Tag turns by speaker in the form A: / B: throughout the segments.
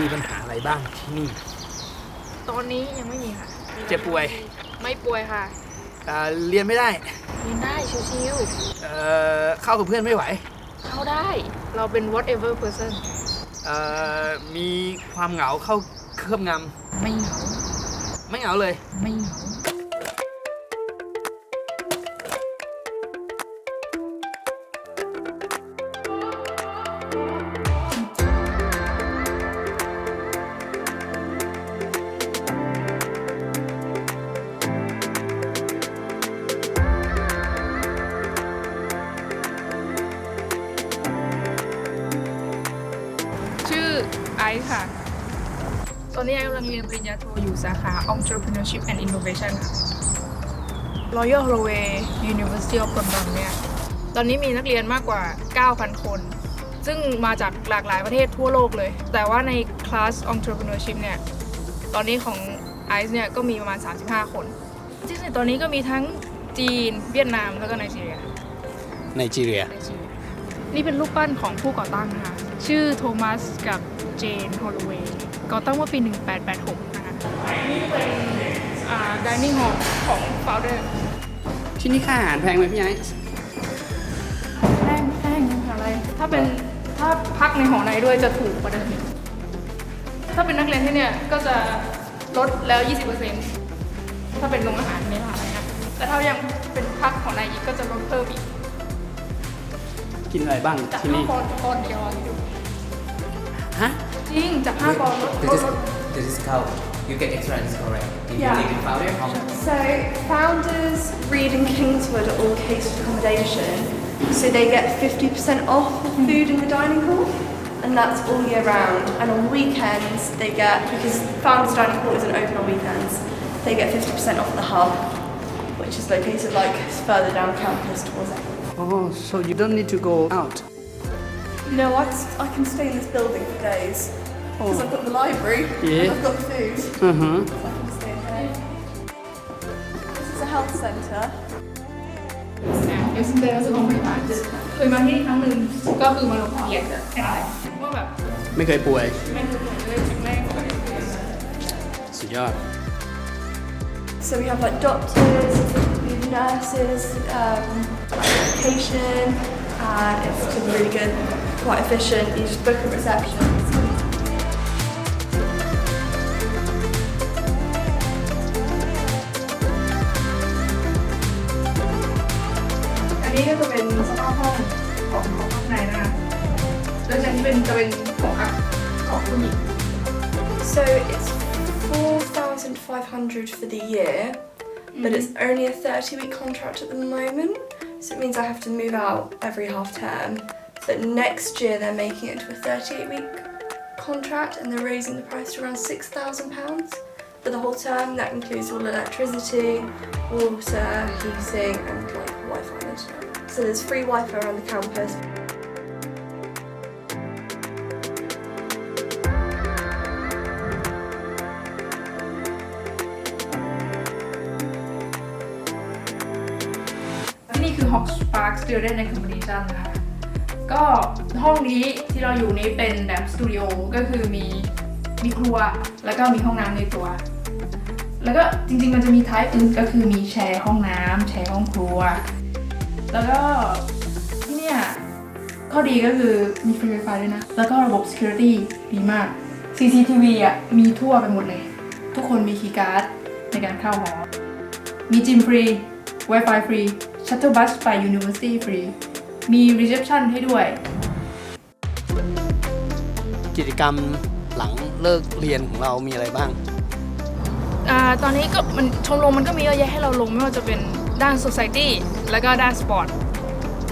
A: มีปัญหาอะไรบ้างที่นี่
B: ตอนนี้ยังไม่มีค่ะ
A: เจ็บป่วย
B: ไม่ป่วยค่ะ
A: เอ่อเรียนไม่ได้
B: เรียนได้ชิว
A: เอ่อเข้ากับเพื่อนไม่ไหว
B: ๆเข้าได้เราเป็น whatever person
A: เอ่อมีความเหงาเข้าเคลือบง
B: ไม่เหงาำ
A: ไม่เหงาเลย
B: ไม่เหงา ญญาโทอยู่สาขา Entrepreneurship and Innovation ค่ะ Royal Holloway University of London เนี่ยตอนนี้มีนักเรียนมากกว่า 9,000 คน ซึ่งมาจากหลากหลายประเทศทั่วโลกเลย แต่ว่าในคลาส Entrepreneurship เนี่ย ตอนนี้ของไอซ์เนี่ยก็มีประมาณ 35 คนที่จริงๆตอนนี้ก็มีทั้งจีน เวียดนาม แล้วก็ไนจีเรีย
A: ไนจีเรีย
B: นี่เป็นรูปปั้นของผู้ก่อตั้งนะคะชื่อโทมัสกับเจนฮอลลเวย์ก่อตั้งเมื่อปี 1886 นะคะนี่เป็นอ่า dining hall ของ founder
A: ที่นี่ค่าอาหารแพงไหมพี่ไอ้
B: แพงแพงอะไร ถ้าเป็นถ้าพักในหอในด้วยจะถูกกว่าเดิมอีกถ้าเป็นนักเรียนที่เนี่ยก็จะลดแล้ว 20%ถ้าเป็นโรงอาหารในมหาลัยนะแต่ถ้ายังเป็นพักหอในอีกก็จะลดเพิ่มอีก
A: กินอะไรบ้าง
B: จาก
A: ที่
B: ห้า
A: นี่
B: ปอนด์ปอนด์เดียวอะอยู่
A: ฮะ
B: จริงจากห้าปอนด์ลดล
C: This
B: ด
C: is,
B: ลด
C: this is how you get extra discount, right? If
D: Yeah.
C: you live in Fowler, how
D: So, Founders, Reed and Kingswood are all catered accommodation, so they get 50% off of hmm. food in the dining hall, and that's all year round. And on weekends, they get, because Founders Dining Hall isn't open on weekends, they get 50% off the hub, which is located like further down campus towards it.
A: Oh so you don't need to go out
D: No, I, I can stay in this building for days Because I've got the library,
A: Yeah.
D: and I've got the food,
A: อือฮะ
D: so I can stay in here. This is a health centre.
B: เอ็กซ์เดย์รู้สึกว่าไม่ผ่านเคยมาที่นี่ครั้งหนึ่งก็คือมาลงทะเบียนแค่นั้นว่าแบบ
A: ไม่เคยป่วย
B: ไม่เคยเหมือนเลยครั้งแรกก็เลย
A: สุดยอด
D: So we have like doctors, we have nurses, um, medication, and it's just really good, quite efficient. You just book a reception.
B: นนี้ก็จะเป็นสภาพห้องของของข้างในนะคะแล้วจากนี้เป็นจะเป็นของพักของผู้หญิง
D: So it's 4,500 for the year, but it's only a 30 week contract at the moment. So it means I have to move out every half term. But next year they're making it to a 38 week contract and they're raising the price to around £6,000 for the whole term. That includes all electricity, water, heating, and like Wi Fi And stuff. So there's free Wi Fi around the campus.
B: นี่คือ Hawk Spark Student Accommodation นะคะ ก็ห้องนี้ที่เราอยู่นี้เป็นแบบสตูดิโอ ก็คือมีมีครัว แล้วก็มีห้องน้ำในตัว แล้วก็จริงๆมันจะมีท้ายอื่นก็คือมีแชร์ห้องน้ำแชร์ห้องครัว แล้วก็ที่เนี่ยข้อดีก็คือมีฟรี Wi-Fi ด้วยนะ แล้วก็ระบบ security ดีมาก CCTV อะมีทั่วไปหมดเลย ทุกคนมีคีย์การ์ดในการเข้าหอ มีจิมฟรี Wi-Fi ฟรีชัตเต e ลบัสไป University ฟรี มี reception ให้ด้วย
A: กิจกรรมหลังเลิกเรียนของเรามีอะไรบ้าง
B: อ่า ตอนนี้ก็มันชมรมมันก็มีเยอะแยะให้เราลงไม่ว่าจะเป็น ด้าน society แล้วก็ด้านสปอร์ต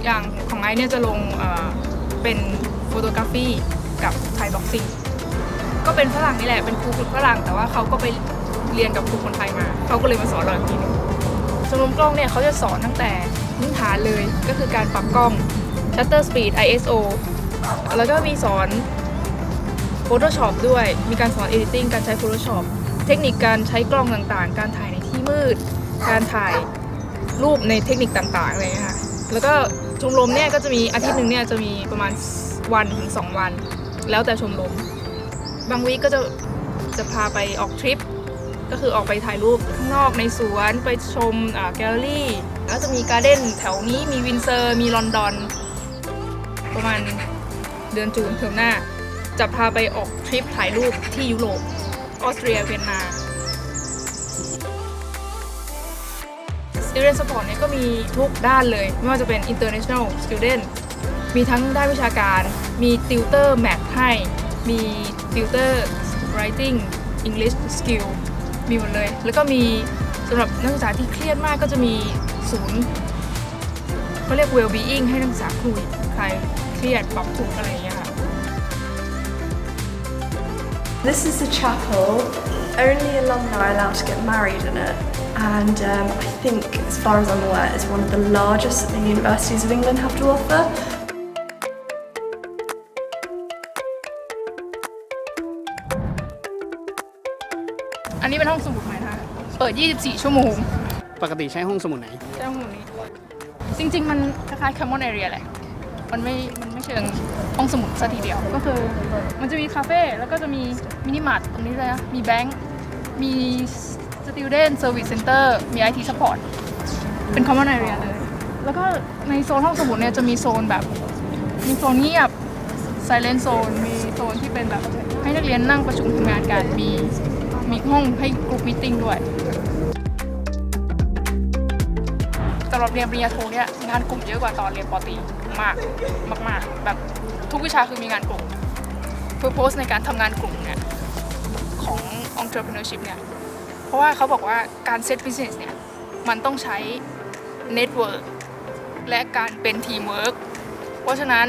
B: อย่างของไอซ์เนี่ยจะลงเป็นโฟโตกราฟีกับไทยบ็อกซิ่งก็เป็นฝรั่งนี่แหละเป็นครูฝึกฝรั่งแต่ว่าเขาก็ไปเรียนกับครูคนไทยมาเขาก็เลยมาสอนเราอีกทีนึงชมรมกล้องเนี่ยเขาจะสอนตั้งแต่พื้นฐานเลยก็คือการปรับกล้อง shutter speed ISO แล้วก็มีสอน Photoshop ด้วย มีการสอน Editing การใช้ Photoshop เทคนิคการใช้กล้องต่างๆ การถ่ายในที่มืด การถ่าย รูปในเทคนิคต่างๆอะไรเงี้ยค่ะแล้วก็ชมรมเนี่ยก็จะมีอาทิตย์หนึ่งเนี่ยจะมีประมาณวันถึงสองวัน แล้วแต่ชมรมบางวีก็จะจะพาไปออกทริป ก็คือออกไปถ่ายรูปข้างนอกในสวนไปชมแกลเลอรี่แล้วจะมีการ์เด้นแถวนี้มีวินเซอร์มีลอนดอน ประมาณเดือนจูนเทอมหน้า จะพาไปออกทริปถ่ายรูปที่ยุโรปออสเตรียเวียนนา Student Support เนี่ยก็มีทุกด้านเลย ไม่ว่าจะเป็น International Student มีทั้งด้านวิชาการ มีติวเตอร์แมทให้ มีติวเตอร์ writing English skill มีหมดเลย แล้วก็มีสำหรับนักศึกษาที่เครียดมากก็จะมีศูนย์เขาเรียก well being ให้นักศึกษาคุยใครเครียดปรับทุกอะไรอย่างเงี้ยค่ะ
D: This is the chapel. Only alumni are allowed to get married in it. And um, I think, as far as I'm aware, it's one of the largest that the universities of England have to offer.
B: อันนี้เป็นห้องสมุดใหม่นะคะเปิด 24 ชั่วโมง
A: ปกติใช้ห้องสมุดไหน
B: ใช่ห้องนี้ จริง ๆ มันคล้ายๆ common area แหละ มันไม่ มันไม่เชิงห้องสมุดซะทีเดียว ก็คือ มันจะมีคาเฟ่ แล้วก็จะมีมินิมาร์ทตรงนี้เลยนะ มีแบงค์ มี student service center มี IT support เป็น common area เลย แล้วก็ในโซนห้องสมุดเนี่ยจะมีโซนแบบ มีโซนเงียบ silent zone มีโซนที่เป็นแบบให้นักเรียนนั่งประชุมทำงานกัน มีมีห้องให้กลุ่มมิ팅ด้วยสำหรับเรียนปริญญาโทเนี่ยงานกลุ่มเยอะกว่าตอนเรียนปอตรีมากมากๆแบบทุกวิชาคือมีงานกลุ่มเพื่อโพสในการทำงานกลุ่มเนี่ยของ entrepreneurship เนี่ย เพราะว่าเขาบอกว่าการเซต business เนี่ย มันต้องใช้ network และการเป็นทีมเวิร์กเพราะฉะนั้น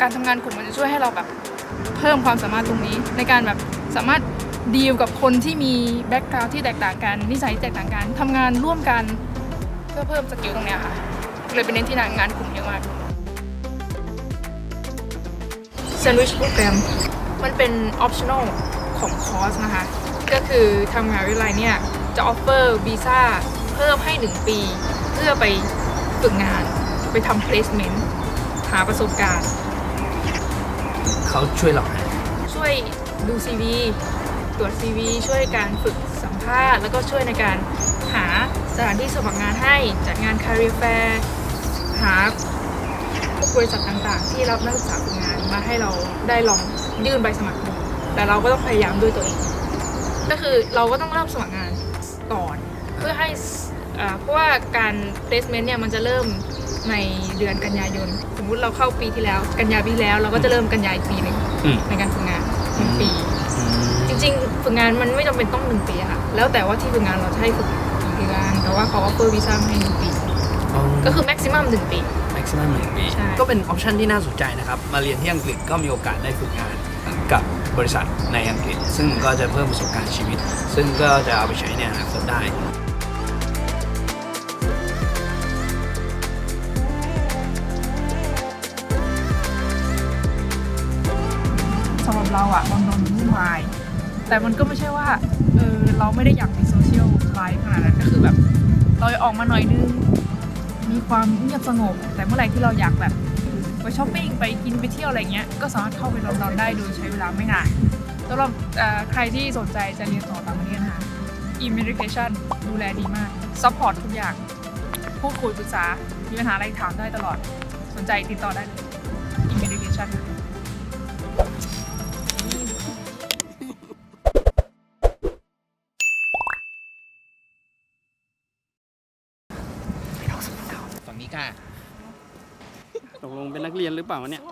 B: การทำงานกลุ่มมันจะช่วยให้เราแบบเพิ่มความสามารถตรงนี้ ในการแบบสามารถดีลกับคนที่มีแบ็กกราวด์ที่แตกต่างกันนิสัยแตกต่างกันทำงานร่วมกันเพื่อเพิ่มสกิลตรงเนี้ยค่ะเลยเป็นเน้นที่งานกลุ่มเยอะมาก Sandwich Program มันเป็น optional ของคอร์สนะคะ ก็คือทำงานวิทยาลัยเนี่ยจะ offer วีซ่าเพิ่มให้ 1 ปี เพื่อไปฝึกงานไปทำ placement หาประสบการณ์
A: เขาช่วยเราไหม
B: ช่วยดู CV ตรวจ CV ช่วยการฝึกสัมภาษณ์ แล้วก็ช่วยในการหาสถานที่สมัครงานให้จัดงาน career fair หาพวกบริษัทต่างๆ ที่รับนักศึกษาฝึกงานมาให้เราได้ลองยื่นใบสมัครดูแต่เราก็ต้องพยายามด้วยตัวเอง ก็คือเราก็ต้องเริ่มสมัครงานก่อน เพื่อให้อ่าเพราะว่าการ placement เนี่ยมันจะเริ่มในเดือนกันยายน สมมุติเราเข้าปีที่แล้ว กันยาปีที่แล้ว เราก็จะเริ่มกันยายอีกปีหนึ่ง
A: อืม
B: ในการฝึกงานหนึ่งปี จริงๆ ฝึกงานมันไม่จำเป็นต้องหนึ่งปีอะค่ะ แล้วแต่ว่าที่ฝึกงานเราจะให้ฝึกกี่เดือนแต่ว่าเขาออฟเฟอร์วีซ่ามาให้หนึ่งปี ก็คือแม็กซิมัมหนึ่งปี
A: แม็กซิมัมหนึ่งปี
B: ใช่
A: ก็เป็นออปชันที่น่าสนใจนะครับ มาเรียนที่อังกฤษก็มีโอกาสได้ฝึกงาน กับบริษัทในอังกฤษ ซึ่งก็จะเพิ่มประสบการณ์ชีวิต ซึ่งก็จะเอาไปใช้ในอนาคตได้
B: สำหรับเราอะลอนดอนวุ่นวายแต่มันก็ไม่ใช่ว่าเออเราไม่ได้อยากมีโซเชียลไลฟ์ขนาดนั้นก็คือแบบเราออกมาหน่อยนึงมีความเงียบสงบ แต่เมื่อไหร่ที่เราอยากแบบ ไปช้อปปิ้งไปกินไปเที่ยวอะไรเงี้ยก็สามารถเข้าไปลอนดอนได้โดยใช้เวลาไม่นานสำหรับใครที่สนใจจะเรียนต่อต่างประเทศนะคะ Immigration ดูแลดีมากซัพพอร์ตทุกอย่างพูดคุยปรึกษา มีปัญหาอะไรถามได้ตลอด สนใจติดต่อได้เลย Immigration
C: ฝั่งนี้ค่ะ
A: ตกลงเป็นนักเรียนหรือเปล่าวะเนี่ย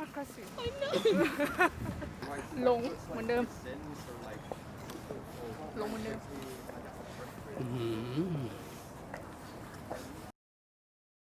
B: ลงเหมือนเดิม ลงเหมือนเดิม
A: อื้อหือ